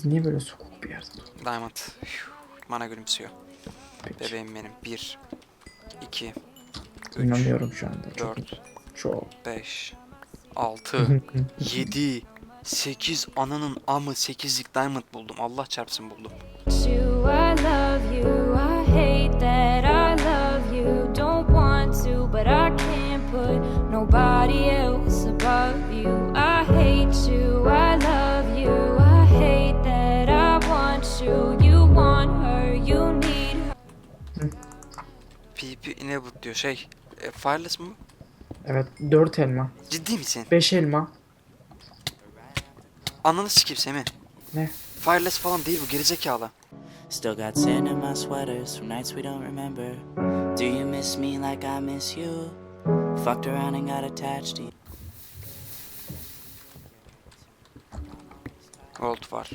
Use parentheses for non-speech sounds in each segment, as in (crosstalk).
Biz niye böyle sokuk bir yerde durduk? Diamond. Bana gülümsüyor. Peki. Bebeğim benim. 1 2 3 İnanıyorum şu anda. Çok, 4 çok. 5 6 7 8 ananın amı 8'lik diamond buldum. Allah çarpsın buldum. Diyor şey. E, fireless mı? Evet 4 elma. Ciddi misin? 5 elma. Ananı sikeyim Semih. Ne? Fireless falan değil bu gerizekalı. Still got sand in my sweaters from nights we don't remember. Do you miss me like I miss you? Fucked around and got attached to you. Gold var.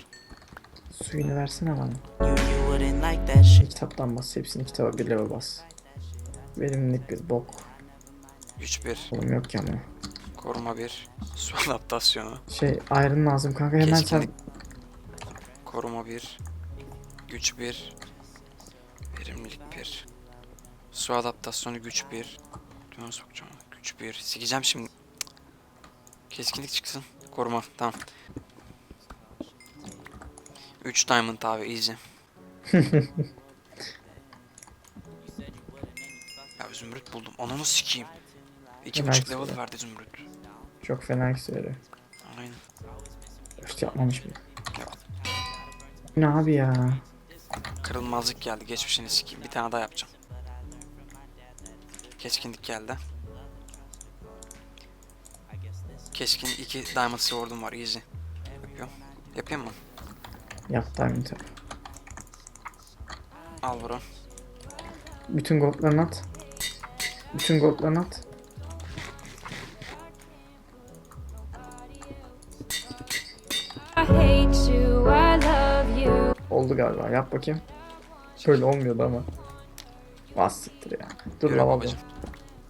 Suyunu versene bana. You, you wouldn't like that shit. Kitaptan bas. Hepsini kitaba bir leva bas. Verimlilik bir bok. Güç 1. Oğlum yok ki ama. Koruma 1. Su (laughs) adaptasyonu. Şey iron lazım kanka hemen sen. Keskinlik. Koruma 1. Güç 1. Verimlilik 1. Su adaptasyonu güç 1. Düğün sokacağım. Güç 1. Sikeceğim şimdi. Keskinlik çıksın. Koruma. Tamam. 3 diamond abi easy. (laughs) ya zümrüt buldum. Ananı sikeyim. İki buçuk level verdi zümrüt. Çok fena iksiri. Aynen. Öf yapmamış mı? Yap. Ne abi ya? Kırılmazlık geldi. Geçmişini sikeyim. Bir tane daha yapacağım. Keskinlik geldi. Keskin 2 Diamond Sword'um var. Easy. Yapıyorum. Yapayım mı? Yap diamond yap. Al bunu. Bütün goldlarını at. Bütün goldlarını at. I hate you, I love you. Oldu galiba. Yap bakayım. Böyle olmuyordu ama. Az siktir ya. Dur Yürü lavabo. babacım.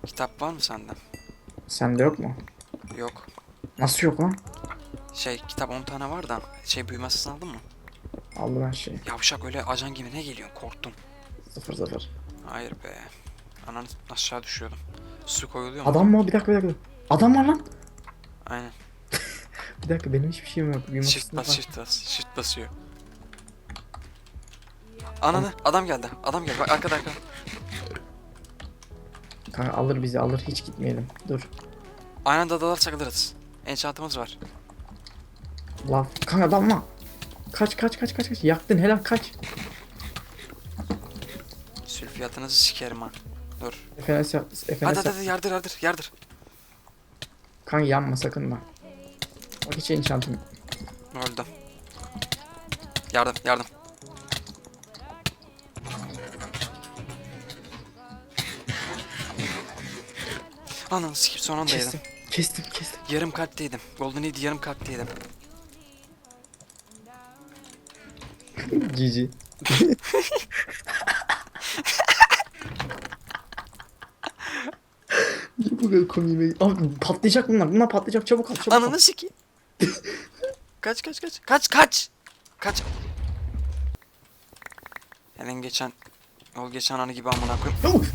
Kitap var mı sende? Sende yok mu? Yok. Nasıl yok lan? Şey kitap 10 tane var da şey büyü masasını aldın mı? Aldı ben şey. Yavşak öyle ajan gibi ne geliyor? Korktum. Sıfır sıfır. Hayır be. Ananı aşağı düşüyordum. Su koyuluyor mu? Adam mı o? Bir dakika bir dakika. Adam var lan. Aynen. (laughs) Bir dakika benim hiçbir şeyim yok. Bir Shift bas, shift bas, shift basıyor. Ananı, adam geldi, adam geldi. Bak arkada arkada. Kanka alır bizi alır hiç gitmeyelim. Dur. Aynı anda dalarsak alırız. Enchantımız var. Lav. Kanka dalma. Kaç kaç kaç kaç kaç. Yaktın helal kaç. Sülfiyatınızı sikerim ha. Dur. Efenes yap. Efenes Hadi hadi hadi yardır yardır yardır. Kanka yanma sakın da. Bak hiç enchantım. Öldüm. Yardım yardım. Ananı sikip son anda yedim. Kestim. Kestim kestim. Yarım kalpteydim. Golden Heed yarım kalpteydim. GG. (laughs) Niye bu kadar komiğime... Abi patlayacak bunlar. Bunlar patlayacak. Çabuk al çabuk al. Ananı sikeyim. (laughs) kaç kaç kaç. Kaç kaç. Kaç. Hemen geçen yol geçen anı gibi amına koyayım.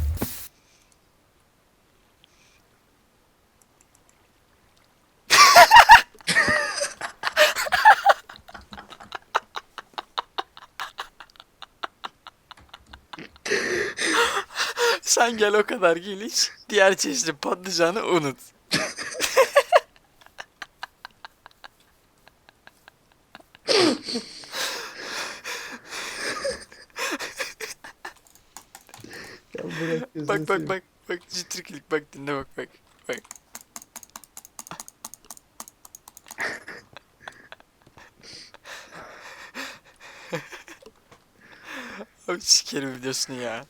Sen gel o kadar geliş. Diğer çeşitli patlıcanı unut. Bak bak bak. Bak citriklik bak dinle bak bak. Bak. Abi sikerim videosunu ya.